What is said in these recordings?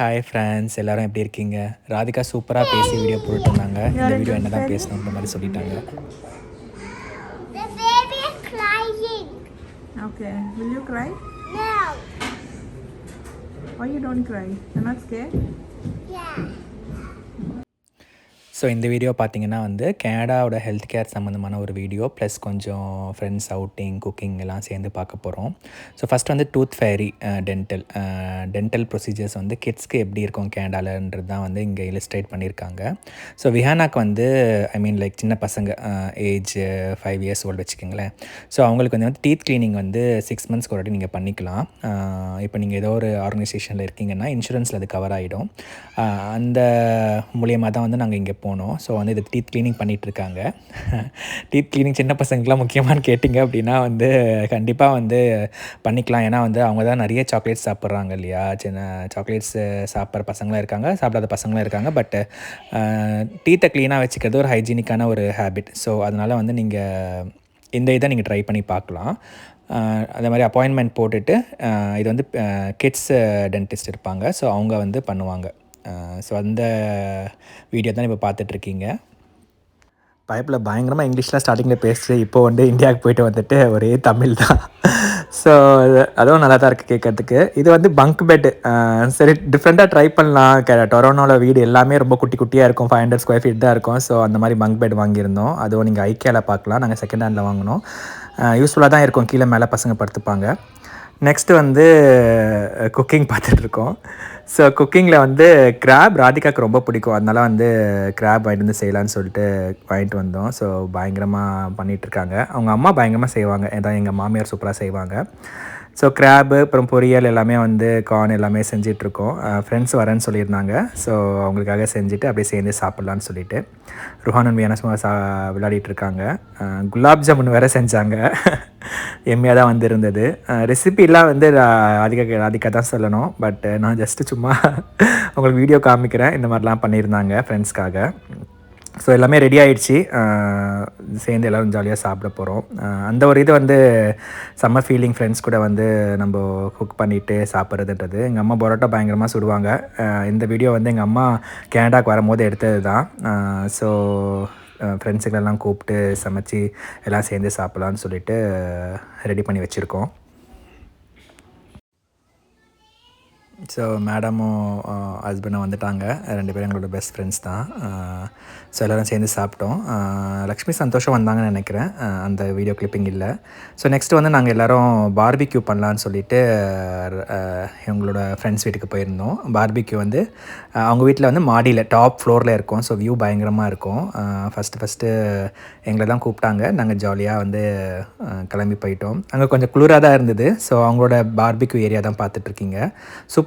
Hi friends எல்லாரும் எப்படி இருக்கீங்க ராதிகா சூப்பராக பேசி வீடியோ போட்டுருந்தாங்க இந்த வீடியோ என்ன தான் பேசணுன்ற மாதிரி சொல்லிட்டாங்க The baby is crying. Okay. Will you cry? No. Why you don't cry? You're not scared? So இந்த வீடியோ பார்த்தீங்கன்னா வந்து கனடாவோட ஹெல்த் கேர் சம்மந்தமான ஒரு வீடியோ ப்ளஸ் கொஞ்சம் ஃப்ரெண்ட்ஸ் அவுட்டிங் குக்கிங் எல்லாம் சேர்ந்து பார்க்க போகிறோம் ஸோ ஃபஸ்ட் வந்து tooth fairy dental dental procedures வந்து கிட்ஸ்க்கு எப்படி இருக்கும் கேனடாலன்றது தான் வந்து இங்கே இலிஸ்ட்ரேட் பண்ணியிருக்காங்க. ஸோ விஹானாக்கு வந்து ஐ மீன் லைக் சின்ன பசங்க ஏஜ் ஃபைவ் இயர்ஸ் ஓல்டு வச்சுக்கோங்களேன். ஸோ அவங்களுக்கு வந்து வந்து டீத் க்ளீனிங் வந்து சிக்ஸ் மந்த்ஸ்க்கு ஒரு வாட்டி நீங்கள் பண்ணிக்கலாம். Uh, இப்போ நீங்கள் ஏதோ ஒரு ஆர்கனைசேஷனில் இருக்கீங்கன்னா இன்சூரன்ஸில் அது கவர் ஆகிடும் uh, அந்த மூலியமாக தான் வந்து நாங்கள் இங்கே போனோம் ஸோ வந்து இது டீத் க்ளீனிங் பண்ணிகிட்ருக்காங்க டீத் க்ளீனிங் சின்ன பசங்களுக்குலாம் முக்கியமானு கேட்டிங்க அப்படின்னா வந்து கண்டிப்பாக வந்து பண்ணிக்கலாம். ஏன்னா வந்து அவங்க தான் நிறைய சாக்லேட்ஸ் சாப்பிட்றாங்க இல்லையா? சின்ன சாக்லேட்ஸ் சாப்பிட்ற பசங்களும் இருக்காங்க சாப்பிடாத பசங்களும் இருக்காங்க. பட் டீத்தை க்ளீனாக வச்சுக்கிறது ஒரு ஹைஜீனிக்கான ஒரு ஹேபிட் ஸோ அதனால் வந்து நீங்கள் இந்த இதை நீங்கள் ட்ரை பண்ணி பார்க்கலாம். அதே மாதிரி அப்பாயின்மெண்ட் போட்டுட்டு இது வந்து கிட்ஸ் டென்டிஸ்ட் இருப்பாங்க ஸோ அவங்க வந்து பண்ணுவாங்க. ஸோ அந்த வீடியோ தான் இப்போ பார்த்துட்ருக்கீங்க? பைப்பில் பயங்கரமாக இங்கிலீஷில் ஸ்டார்டிங்கில் பேசிட்டு இப்போ வந்து இந்தியாவுக்கு போயிட்டு வந்துட்டு ஒரே தமிழ் தான். ஸோ அதுவும் நல்லா தான் இருக்குது கேட்கறதுக்கு. இது வந்து பங்க் பெட்டு சரி டிஃப்ரெண்ட்டாக ட்ரை பண்ணலாம். க டொரோனோவில் வீடு எல்லாமே ரொம்ப குட்டி குட்டியாக இருக்கும். ஃபைவ் ஹண்ட்ரட் ஸ்கொயர் ஃபீட் தான் இருக்கும். ஸோ அந்த மாதிரி பங்க் பெட் வாங்கியிருந்தோம். அதுவும் நீங்கள் ஐக்கியாவில் பார்க்கலாம். நாங்கள் செகண்ட் ஹேண்டில் வாங்கினோம். யூஸ்ஃபுல்லாக தான் இருக்கும். கீழே மேலே பசங்க படுத்துப்பாங்க. நெக்ஸ்ட்டு வந்து குக்கிங் பார்த்துட்ருக்கோம். ஸோ குக்கிங்கில் வந்து கிராப் ராதிகாவுக்கு ரொம்ப பிடிக்கும். அதனால வந்து கிராப் வாங்கிட்டு வந்து செய்யலான்னு சொல்லிட்டு வாங்கிட்டு வந்தோம். ஸோ பயங்கரமாக பண்ணிகிட்ருக்காங்க அவங்க அம்மா பயங்கரமாக செய்வாங்க. ஏதாவது எங்கள் மாமியார் சூப்பராக செய்வாங்க. ஸோ கிராபு அப்புறம் பொரியல் எல்லாமே வந்து கார்ன் எல்லாமே செஞ்சிட்ருக்கோம். ஃப்ரெண்ட்ஸ் வரேன்னு சொல்லியிருந்தாங்க. ஸோ அவங்களுக்காக செஞ்சுட்டு அப்படியே சேர்ந்து சாப்பிட்லான்னு சொல்லிட்டு ருஹானன் வியானசுமா சும்மா சா விளையாடிட்டு இருக்காங்க குலாப் ஜாமுன் வேறு செஞ்சாங்க. எம்மையாக தான் வந்து இருந்தது ரெசிபிலாம் வந்து அதிக அதிக தான் சொல்லணும். பட் நான் ஜஸ்ட்டு சும்மா உங்களுக்கு வீடியோ காமிக்கிறேன். இந்த மாதிரிலாம் பண்ணியிருந்தாங்க ஃப்ரெண்ட்ஸ்க்காக ஸோ எல்லாமே ரெடி ஆயிடுச்சு. சேர்ந்து எல்லோரும் ஜாலியாக சாப்பிட போகிறோம் அந்த ஒரு இது வந்து செம்ம ஃபீலிங் ஃப்ரெண்ட்ஸ் கூட வந்து நம்ம குக் பண்ணிவிட்டு சாப்பிட்றதுன்றது. எங்கள் அம்மா பரோட்டா பயங்கரமாக சுடுவாங்க. இந்த வீடியோ வந்து எங்கள் அம்மா கேனடாவுக்கு வரும்போது எடுத்தது தான் ஸோ ஃப்ரெண்ட்ஸுங்களெல்லாம் கூப்பிட்டு சமைச்சு எல்லாம் சேர்ந்து சாப்பிட்லான்னு சொல்லிட்டு ரெடி பண்ணி வச்சுருக்கோம். ஸோ மேடமும் ஹஸ்பண்டும் வந்துட்டாங்க. ரெண்டு பேரும் எங்களோட பெஸ்ட் ஃப்ரெண்ட்ஸ் தான். ஸோ எல்லோரும் சேர்ந்து சாப்பிட்டோம். லக்ஷ்மி சந்தோஷம் வந்தாங்கன்னு நினைக்கிறேன். அந்த வீடியோ கிளிப்பிங் இல்லை. ஸோ நெக்ஸ்ட் வந்து நாங்கள் எல்லோரும் பார்பிக்யூ பண்ணலான்னு சொல்லிட்டு எங்களோட ஃப்ரெண்ட்ஸ் வீட்டுக்கு போயிருந்தோம். பார்பிக்யூ வந்து அவங்க வீட்டில் வந்து மாடியில் டாப் ஃப்ளோரில் இருக்கும். ஸோ வியூ பயங்கரமாக இருக்கும். ஃபஸ்ட்டு ஃபஸ்ட்டு எங்களை தான் கூப்பிட்டாங்க. நாங்கள் ஜாலியாக வந்து கிளம்பி போயிட்டோம். அங்கே கொஞ்சம் குளிராக தான் இருந்தது. ஸோ அவங்களோட பார்பிக்யூ ஏரியா தான் பார்த்துட்ருக்கீங்க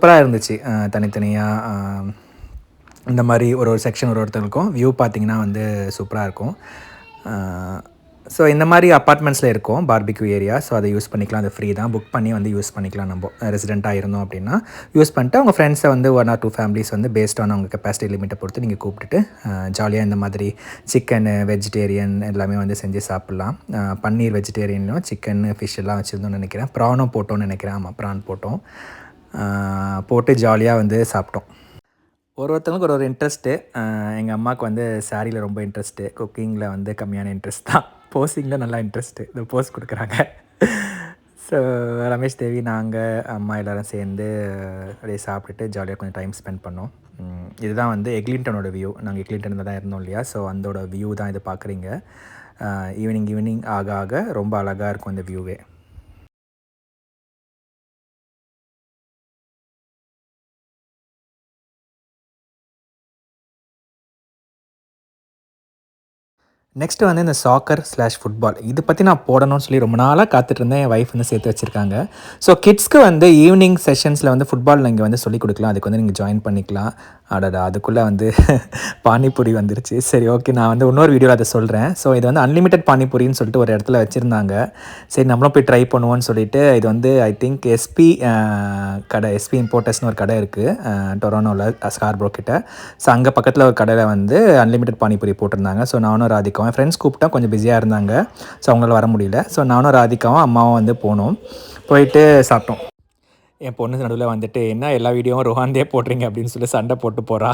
சூப்பராக இருந்துச்சு. தனித்தனியாக இந்த மாதிரி ஒரு ஒரு செக்ஷன் ஒரு ஒருத்தருக்கும் வியூ பார்த்திங்கன்னா வந்து சூப்பராக இருக்கும். ஸோ இந்த மாதிரி அப்பார்ட்மெண்ட்ஸில் இருக்கும் பார்பிக்யூ ஏரியா ஸோ அதை யூஸ் பண்ணிக்கலாம். அது ஃப்ரீ தான். புக் பண்ணி வந்து யூஸ் பண்ணிக்கலாம் நம்ம. ரெசிடெண்ட்டாக இருந்தோம் அப்படின்னா யூஸ் பண்ணிட்டு அவங்க ஃப்ரெண்ட்ஸை வந்து ஒன் ஆர் டூ ஃபேமிலிஸ் வந்து பேஸ்ட் ஆன் அவங்க கெப்பாசிட்டி லிமிட்டை பொறுத்து நீங்கள் கூப்பிட்டுட்டு ஜாலியாக இந்த மாதிரி சிக்கனு வெஜிடேரியன் எல்லாமே வந்து செஞ்சு சாப்பிட்லாம். பன்னீர் வெஜிடேரியனும் சிக்கன் ஃபிஷ் எல்லாம் வச்சுருந்தோம்னு நினைக்கிறேன். ப்ரானும் போட்டோம்னு நினைக்கிறேன். ஆமாம் ப்ரான் போட்டோம். போட்டு ஜாலியாக வந்து சாப்பிட்டோம். ஒரு ஒருத்தவங்களுக்கு ஒரு ஒரு இன்ட்ரெஸ்ட்டு எங்கள் அம்மாவுக்கு வந்து சாரியில் ரொம்ப இன்ட்ரெஸ்ட்டு குக்கிங்கில் வந்து கம்மியான இன்ட்ரெஸ்ட் தான். போஸிங்கில் நல்லா இன்ட்ரெஸ்ட்டு இந்த போஸ் கொடுக்குறாங்க. ஸோ ரமேஷ் தேவி நாங்கள் அம்மா எல்லோரும் சேர்ந்து அப்படியே சாப்பிட்டுட்டு ஜாலியாக கொஞ்சம் டைம் ஸ்பெண்ட் பண்ணோம். இதுதான் வந்து எக்லிண்டனோட வியூ நாங்கள் எக்லிண்டனில் தான் இருந்தோம் இல்லையா? ஸோ அந்தோட வியூ தான் இது பார்க்குறீங்க. ஈவினிங் ஈவினிங் ஆக ஆக ரொம்ப அழகாக இருக்கும் அந்த வியூவே நெக்ஸ்ட்டு வந்து இந்த சாக்கர் ஸ்லாஷ் ஃபுட்பால் இது பற்றி நான் போடணும்னு சொல்லி ரொம்ப நாளாக காத்துட்டு இருந்தேன் என் ஒய்ஃப் வந்து சேர்த்து வச்சுருக்காங்க. ஸோ கிட்ஸ்க்கு வந்து ஈவினிங் செஷன்ஸில் வந்து ஃபுட்பால் நீங்கள் வந்து சொல்லிக் கொடுக்கலாம். அதுக்கு வந்து நீங்கள் ஜாயின் பண்ணிக்கலாம். அடடா அதுக்குள்ளே வந்து பானிபூரி வந்துருச்சு. சரி ஓகே நான் வந்து இன்னொரு வீடியோவில் அதை சொல்கிறேன் ஸோ இது வந்து அன்லிமிட்டெட் பானிபூரின்னு சொல்லிட்டு ஒரு இடத்துல வச்சுருந்தாங்க. சரி நம்மளும் போய் ட்ரை பண்ணுவோம்னு சொல்லிட்டு இது வந்து ஐ திங்க் எஸ்பி கடை எஸ்பி இம்போர்ட்டர்ஸ்னு ஒரு கடை இருக்குது டொரோனோவில் ஸ்கார்ப்ரோ கிட்ட. ஸோ அங்கே பக்கத்தில் ஒரு கடையில் வந்து அன்லிமிட்டெட் பானிபூரி போட்டிருந்தாங்க. ஸோ நானும் ராதிகாவும் என் ஃப்ரெண்ட்ஸ் கூப்பிட்டா கொஞ்சம் பிஸியாக இருந்தாங்க. ஸோ அவங்களால வர முடியல. ஸோ நானும் ராதிகாவும் அம்மாவும் வந்து போனோம். போயிட்டு சாப்பிட்டோம். என் பொண்ணு நடுவில் வந்துட்டு என்ன எல்லா வீடியோவும் ரோஹாந்தே போடுறீங்க? அப்படின்னு சொல்லி சண்டை போட்டு போகிறா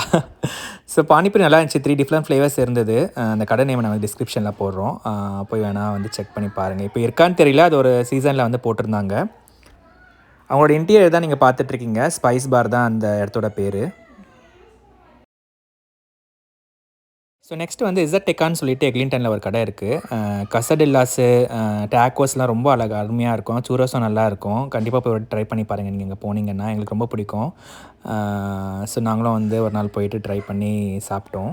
ஸோ பானிபூரி நல்லா இருந்துச்சு. த்ரீ டிஃப்ரெண்ட் ஃப்ளேவர்ஸ் இருந்தது. அந்த கடை நேம் நாங்கள் டிஸ்கிரிப்ஷனில் போடுறோம். போய் வேணால் வந்து செக் பண்ணி பாருங்கள் இப்போ இருக்கான்னு தெரியல. அது ஒரு சீசனில் வந்து போட்டிருந்தாங்க. அவங்களோட இன்டீரியர் தான் நீங்கள் பார்த்துட்ருக்கீங்க ஸ்பைஸ் பார் தான் அந்த இடத்தோட பேர். ஸோ நெக்ஸ்ட் வந்து இசட் டெக்கான்னு சொல்லிட்டு எக்லிங்டனில் ஒரு கடை இருக்குது கசடில்லாஸு டேக்கோஸ்லாம் ரொம்ப அழகாக அருமையாக இருக்கும். சூரோஸும் நல்லாயிருக்கும் கண்டிப்பாக போய் ட்ரை பண்ணி பாருங்கள் நீங்கள் இங்கே போனீங்கன்னா எங்களுக்கு ரொம்ப பிடிக்கும். ஸோ நாங்களும் வந்து ஒரு நாள் போயிட்டு ட்ரை பண்ணி சாப்பிட்டோம்.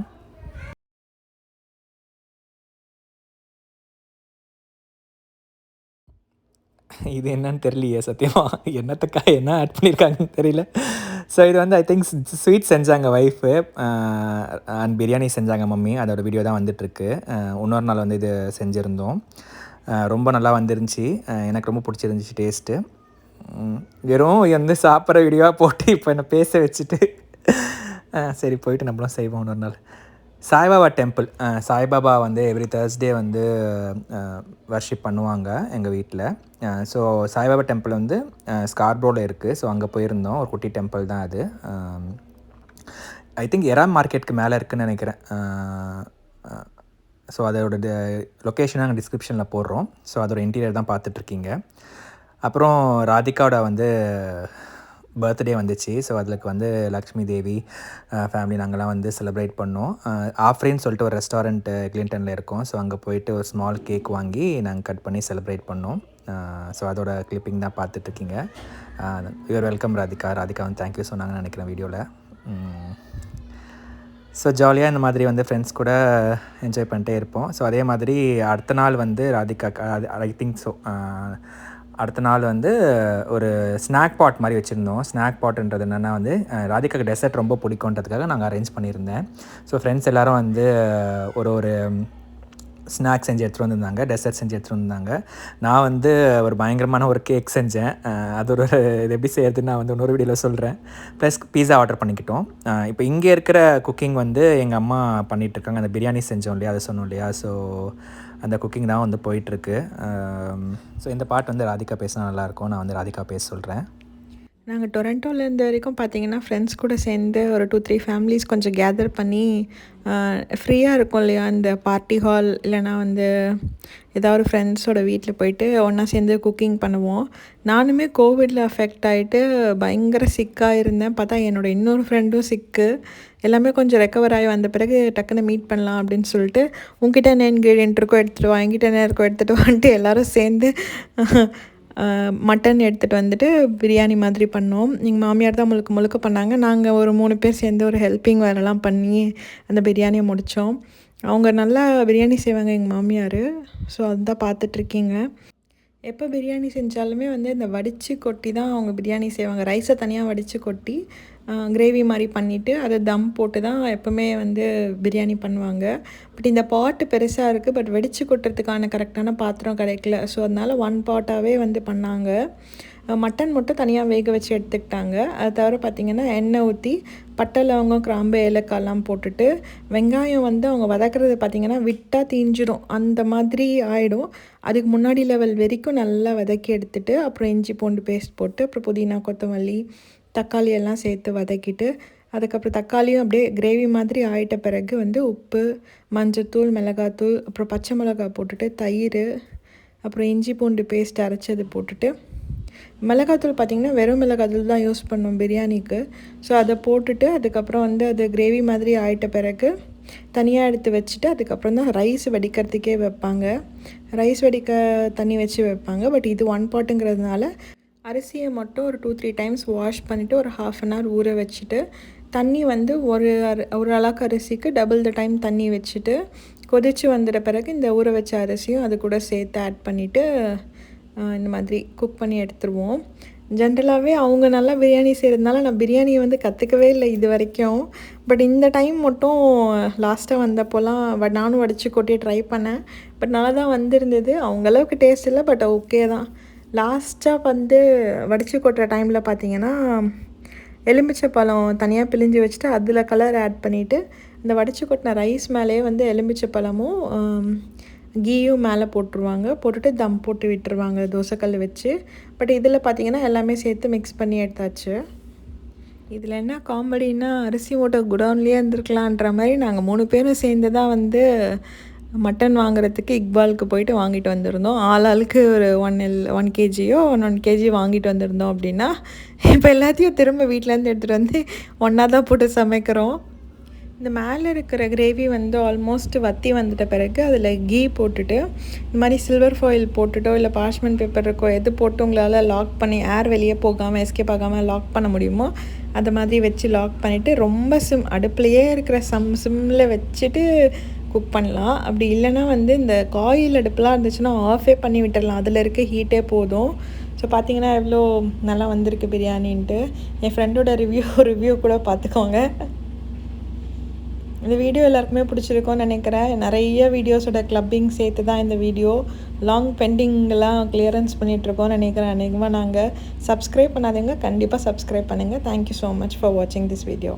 இது என்னன்னு தெரியலையே சத்தியமாக என்னத்துக்கா என்ன ஆட் பண்ணியிருக்காங்கன்னு தெரியல. ஸோ இது வந்து ஐ திங்க் ஸ்வீட் செஞ்சாங்க ஒய்ஃபு அண்ட் பிரியாணி செஞ்சாங்க மம்மி அதோட வீடியோ தான் வந்துட்டுருக்கு. Uh, இன்னொரு நாள் வந்து இது செஞ்சுருந்தோம். Uh, ரொம்ப நல்லா வந்துருந்துச்சு. Uh, எனக்கு ரொம்ப பிடிச்சிருந்துச்சி டேஸ்ட்டு வெறும் வந்து சாப்பிட்ற வீடியோவாக போட்டு இப்போ என்னை பேச வச்சுட்டு. சரி போயிட்டு நம்மளும் செய்வோம் இன்னொரு நாள். சாய்பாபா டெம்பிள் சாய்பாபா வந்து எவ்ரி தேர்ஸ்டே வந்து வர்ஷிப் பண்ணுவாங்க எங்கள் வீட்டில் ஸோ சாய்பாபா டெம்பிள் வந்து ஸ்கார்போர்டில் இருக்குது ஸோ அங்கே போயிருந்தோம். ஒரு குட்டி டெம்பிள் தான் அது. ஐ திங்க் எரா மார்க்கெட்டுக்கு மேலே இருக்குன்னு நினைக்கிறேன். ஸோ அதோட லொக்கேஷன் நாங்கள் டிஸ்கிரிப்ஷனில் போடுறோம். ஸோ அதோட இன்டீரியர் தான் பார்த்துட்ருக்கீங்க அப்புறம் ராதிகாவோட வந்து பர்த்டே வந்துச்சு. ஸோ அதுக்கு வந்து லக்ஷ்மி தேவி ஃபேமிலி நாங்கள்லாம் வந்து செலிப்ரேட் பண்ணோம். ஆஃப்ரேன்னு சொல்லிட்டு ஒரு ரெஸ்டாரண்ட் கிளின்டனில் இருக்கோம். ஸோ அங்கே போயிட்டு ஒரு ஸ்மால் கேக் வாங்கி நாங்கள் கட் பண்ணி செலிப்ரேட் பண்ணோம். ஸோ அதோட கிளிப்பிங் தான் பார்த்துட்ருக்கீங்க. யுவர் வெல்கம் ராதிகா ராதிகா வந்து தேங்க்யூ சொன்னாங்கன்னு நினைக்கிறேன் வீடியோவில் ஸோ ஜாலியாக இந்த மாதிரி வந்து ஃப்ரெண்ட்ஸ் கூட என்ஜாய் பண்ணிட்டே இருப்போம். ஸோ அதே மாதிரி அடுத்த நாள் வந்து ராதிகா ஐ திங்க் ஸோ அடுத்த நாள் வந்து ஒரு ஸ்நாக் பாட் மாதிரி வச்சுருந்தோம். ஸ்நாக் பாட்ன்றது என்னென்னா வந்து ராதிகாக்கு டெசர்ட் ரொம்ப பிடிக்குன்றதுக்காக நாங்கள் அரேஞ்ச் பண்ணியிருந்தேன். ஸோ ஃப்ரெண்ட்ஸ் எல்லோரும் வந்து ஒரு ஒரு ஸ்நாக்ஸ் செஞ்சு எடுத்துகிட்டு வந்திருந்தாங்க. டெசர்ட் செஞ்சு எடுத்துகிட்டு வந்திருந்தாங்க. நான் வந்து ஒரு பயங்கரமான ஒரு கேக் செஞ்சேன். அது ஒரு இது எப்படி செய்யறதுன்னு நான் வந்து இன்னொரு வீடியோவில் சொல்கிறேன் ப்ளஸ் பீஸா ஆர்டர் பண்ணிக்கிட்டோம். இப்போ இங்கே இருக்கிற குக்கிங் வந்து எங்கள் அம்மா பண்ணிகிட்டு இருக்காங்க. அந்த பிரியாணி செஞ்சோம் இல்லையா? அதை சொன்னோம் இல்லையா? ஸோ அந்த குக்கிங் தான் வந்து போயிட்டுருக்கு. ஸோ இந்த பாட்டு வந்து ராதிகா பேசினா நல்லாயிருக்கும் நான் வந்து ராதிகா பேச சொல்கிறேன் நாங்கள் டொரண்டோவில் இருந்த வரைக்கும் பார்த்தீங்கன்னா ஃப்ரெண்ட்ஸ் கூட சேர்ந்து ஒரு டூ த்ரீ ஃபேமிலிஸ் கொஞ்சம் கேதர் பண்ணி ஃப்ரீயாக இருக்கும் இல்லையா? இந்த பார்ட்டி ஹால் இல்லைனா வந்து ஏதாவது ஒரு ஃப்ரெண்ட்ஸோட வீட்டில் போயிட்டு ஒன்றா சேர்ந்து குக்கிங் பண்ணுவோம். நானுமே கோவிடில் அஃபெக்ட் ஆகிட்டு பயங்கர சிக்காக இருந்தேன். பார்த்தா என்னோட இன்னொரு ஃப்ரெண்டும் சிக்கு எல்லாமே கொஞ்சம் ரெக்கவர் ஆகி வந்த பிறகு டக்குன்னு மீட் பண்ணலாம் அப்படின்னு சொல்லிட்டு உங்ககிட்ட என்ன இன்க்ரீடியன்ட் இருக்கோ எடுத்துகிட்டு வா என்கிட்ட என்ன இருக்கோ எடுத்துகிட்டு வான்ட்டு எல்லோரும் சேர்ந்து மட்டன் எடுத்துகிட்டு வந்துட்டு பிரியாணி மாதிரி பண்ணோம். எங்கள் மாமியார் தான் முழுக்க முழுக்க பண்ணாங்க. நாங்கள் ஒரு மூணு பேர் சேர்ந்து ஒரு ஹெல்ப்பிங் வேலைலாம் பண்ணி அந்த பிரியாணியை முடித்தோம் அவங்க நல்லா பிரியாணி செய்வாங்க எங்கள் மாமியார். ஸோ அதுதான் பார்த்துட்ருக்கீங்க எப்போ பிரியாணி செஞ்சாலுமே வந்து இந்த வடித்து கொட்டி தான் அவங்க பிரியாணி செய்வாங்க. ரைஸை தனியாக வடித்து கொட்டி கிரேவி மாதிரி பண்ணிவிட்டு அதை தம் போட்டு தான் எப்போவுமே வந்து பிரியாணி பண்ணுவாங்க. பட் இந்த பாட்டு பெருசாக இருக்குது பட் வெடித்து கொட்டுறதுக்கான கரெக்டான பாத்திரம் கிடைக்கல. ஸோ அதனால் ஒன் பாட்டாகவே வந்து பண்ணாங்க. மட்டன் மட்டும் தனியாக வேக வச்சு எடுத்துக்கிட்டாங்க. அது தவிர பார்த்திங்கன்னா எண்ணெய் ஊற்றி பட்டை லவங்கம் கிராம்பு ஏலக்காய்லாம் போட்டுட்டு வெங்காயம் வந்து அவங்க வதக்கிறது பார்த்திங்கன்னா விட்டால் தீஞ்சிரும். அந்த மாதிரி ஆகிடும் அதுக்கு முன்னாடி லெவல் வரைக்கும் நல்லா வதக்கி எடுத்துட்டு அப்புறம் இஞ்சி பூண்டு பேஸ்ட் போட்டு அப்புறம் புதினா கொத்தமல்லி தக்காளி எல்லாம் சேர்த்து வதக்கிட்டு அதுக்கப்புறம் தக்காளியும் அப்படியே கிரேவி மாதிரி ஆயிட்ட பிறகு வந்து உப்பு மஞ்சத்தூள் மிளகாத்தூள் அப்புறம் பச்சை மிளகாய் போட்டுட்டு தயிர் அப்புறம் இஞ்சி பூண்டு பேஸ்ட் அரைச்சது போட்டுட்டு மிளகாத்தூள் பார்த்திங்கன்னா வெறும் மிளகாத்தூள் தான் யூஸ் பண்ணோம் பிரியாணிக்கு. ஸோ அதை போட்டுட்டு அதுக்கப்புறம் வந்து அது கிரேவி மாதிரி ஆயிட்ட பிறகு தனியாக எடுத்து வச்சுட்டு அதுக்கப்புறம் தான் ரைஸ் வடிக்கிறதுக்கே வைப்பாங்க. ரைஸ் வடிக்க தண்ணி வச்சு வைப்பாங்க. பட் இது ஒன் பாட்டுங்கிறதுனால அரிசியை மட்டும் ஒரு டூ த்ரீ டைம்ஸ் வாஷ் பண்ணிவிட்டு ஒரு ஹாஃப் அன் ஹவர் ஊற வச்சுட்டு தண்ணி வந்து ஒரு அரி- ஒரு அளவுக்கு அரிசிக்கு டபுள் த டைம் தண்ணி வச்சுட்டு கொதிச்சு வந்துட பிறகு இந்த ஊற வச்ச அரிசியும் அது கூட சேர்த்து ஆட் பண்ணிவிட்டு இந்த மாதிரி குக் பண்ணி எடுத்துருவோம். ஜென்ரலாகவே அவங்க நல்லா பிரியாணி செய்கிறதுனால நான் பிரியாணியை வந்து கற்றுக்கவே இல்லை இது வரைக்கும். பட் இந்த டைம் மட்டும் லாஸ்ட்டாக வந்தப்போலாம் வ- நானும் வடித்து கொட்டி ட்ரை பண்ணேன். பட் நல்லா தான் வந்திருந்தது. அவங்க அளவுக்கு டேஸ்ட் இல்லை பட் ஓகே தான். லாஸ்ட்டாக வந்து வடித்து கொட்டுற டைமில் பார்த்தீங்கன்னா எலுமிச்சை பழம் தனியாக பிழிஞ்சு வச்சுட்டு அதில் கலர் ஆட் பண்ணிவிட்டு இந்த வடித்து கொட்டின ரைஸ் மேலேயே வந்து எலுமிச்சை பழமும் கீயும் மேலே போட்டுருவாங்க. போட்டுட்டு தம் போட்டு விட்டுருவாங்க தோசைக்கல் வச்சு. பட் இதில் பார்த்தீங்கன்னா எல்லாமே சேர்த்து மிக்ஸ் பண்ணி எடுத்தாச்சு. இதில் என்ன காமெடின்னா அரிசி மூட்டை குடவுன்லேயே இருந்திருக்கலான்ற மாதிரி நாங்கள் மூணு பேரும் சேர்ந்து தான் வந்து மட்டன் வாங்குறதுக்கு இக்பாலுக்கு போயிட்டு வாங்கிட்டு வந்திருந்தோம். ஆள் ஆளுக்கு ஒரு ஒன் எல் ஒன் கேஜியோ ஒன் ஒன் கேஜி வாங்கிட்டு வந்திருந்தோம் அப்படின்னா இப்போ எல்லாத்தையும் திரும்ப வீட்டிலேருந்து எடுத்துகிட்டு வந்து ஒன்றா தான் போட்டு சமைக்கிறோம். இந்த மேலே இருக்கிற கிரேவி வந்து ஆல்மோஸ்ட் வத்தி வந்துட்ட பிறகு அதில் கீ போட்டுட்டு இந்த மாதிரி சில்வர் ஃபாயில் போட்டுட்டோ இல்லை பார்ச்மெண்ட் பேப்பர் இருக்கோ எது போட்டு உங்களால் லாக் பண்ணி ஏர் வெளியே போகாமல் எஸ்கேப் ஆகாமல் லாக் பண்ண முடியுமோ அதை மாதிரி வச்சு லாக் பண்ணிவிட்டு ரொம்ப சிம் அடுப்புலையே இருக்கிற சம் சிம்மில் வச்சுட்டு குக் பண்ணலாம். அப்படி இல்லைன்னா வந்து இந்த காயில் அடுப்புலாம் இருந்துச்சுன்னா ஆஃபே பண்ணி விட்டுடலாம் அதில் இருக்க ஹீட்டே போதும். ஸோ பார்த்தீங்கன்னா எவ்வளோ நல்லா வந்திருக்கு பிரியாணின்ட்டு. என் ஃப்ரெண்டோட ரிவ்யூ ரிவ்யூ கூட பார்த்துக்கோங்க இந்த வீடியோ எல்லாருக்குமே பிடிச்சிருக்கோன்னு நினைக்கிறேன். நிறைய வீடியோஸோட கிளப்பிங் சேர்த்து தான் இந்த வீடியோ லாங் பெண்டிங்லாம் கிளியரன்ஸ் பண்ணிகிட்ருக்கோம்னு நினைக்கிறேன். அநேகமாக நாங்கள் சப்ஸ்கிரைப் பண்ணாதீங்க. கண்டிப்பாக சப்ஸ்கிரைப் பண்ணுங்கள் thank you so much for வாட்சிங் திஸ் வீடியோ